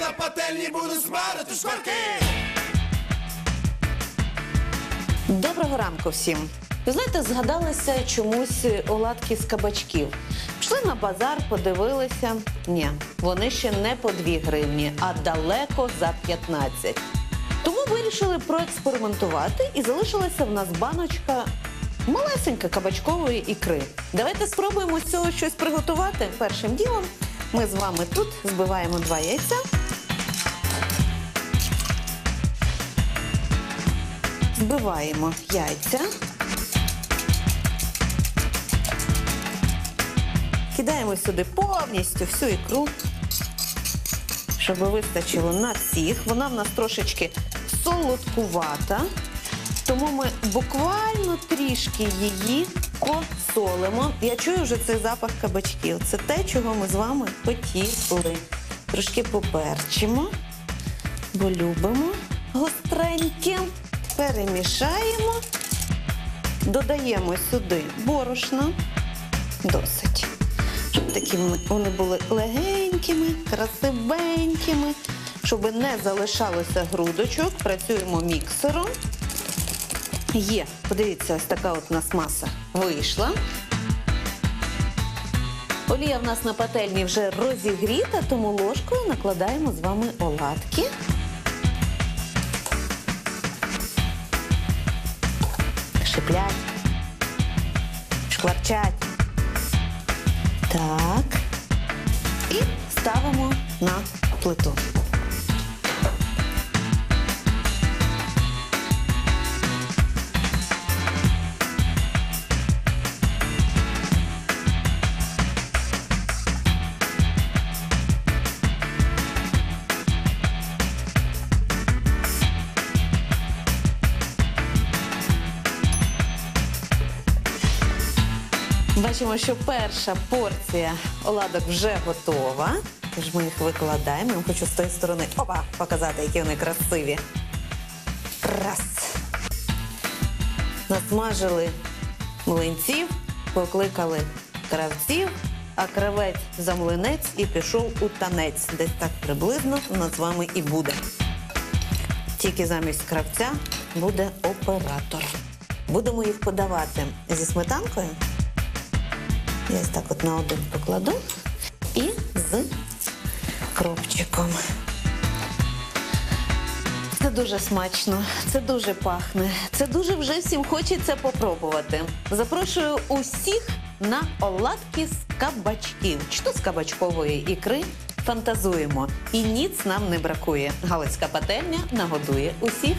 пательні буду смарити шкварки. Доброго ранку всім. Ви знаєте, згадалися чомусь оладки з кабачків. Пішли на базар, подивилися. Ні, вони ще не по 2 гривні, а далеко за 15. Тому вирішили проекспериментувати і залишилася в нас баночка малесенька кабачкової ікри. Давайте спробуємо з цього щось приготувати. Першим ділом ми з вами тут збиваємо два яйця. Збиваємо яйця. Кидаємо сюди повністю всю ікру, щоб вистачило на всіх. Вона в нас трошечки солодкувата, тому ми буквально трішки її посолимо. Я чую вже цей запах кабачків. Це те, чого ми з вами хотіли. Трошки поперчимо, бо любимо гостреньке. Перемішаємо, додаємо сюди борошно. Досить. Щоб такі вони- були легенькими, красивенькими, щоб не залишалося грудочок. Працюємо міксером. Є, подивіться, ось така от у нас маса вийшла. Олія в нас на пательні вже розігріта, тому ложкою накладаємо з вами оладки. Шиплять, шкварчать. Так. І ставимо на плиту. Бачимо, що перша порція оладок вже готова. Тож ми їх викладаємо. Я хочу з тої сторони опа, показати, які вони красиві. Раз. Насмажили млинців, покликали кравців, а кравець за млинець і пішов у танець. Десь так приблизно у нас з вами і буде. Тільки замість кравця буде оператор. Будемо їх подавати зі сметанкою. Я ось так от на один покладу і з кропчиком. Це дуже смачно, це дуже пахне, це дуже вже всім хочеться попробувати. Запрошую усіх на оладки з кабачків, чи то з кабачкової ікри. Фантазуємо, і ніц нам не бракує. Галицька пательня нагодує усіх.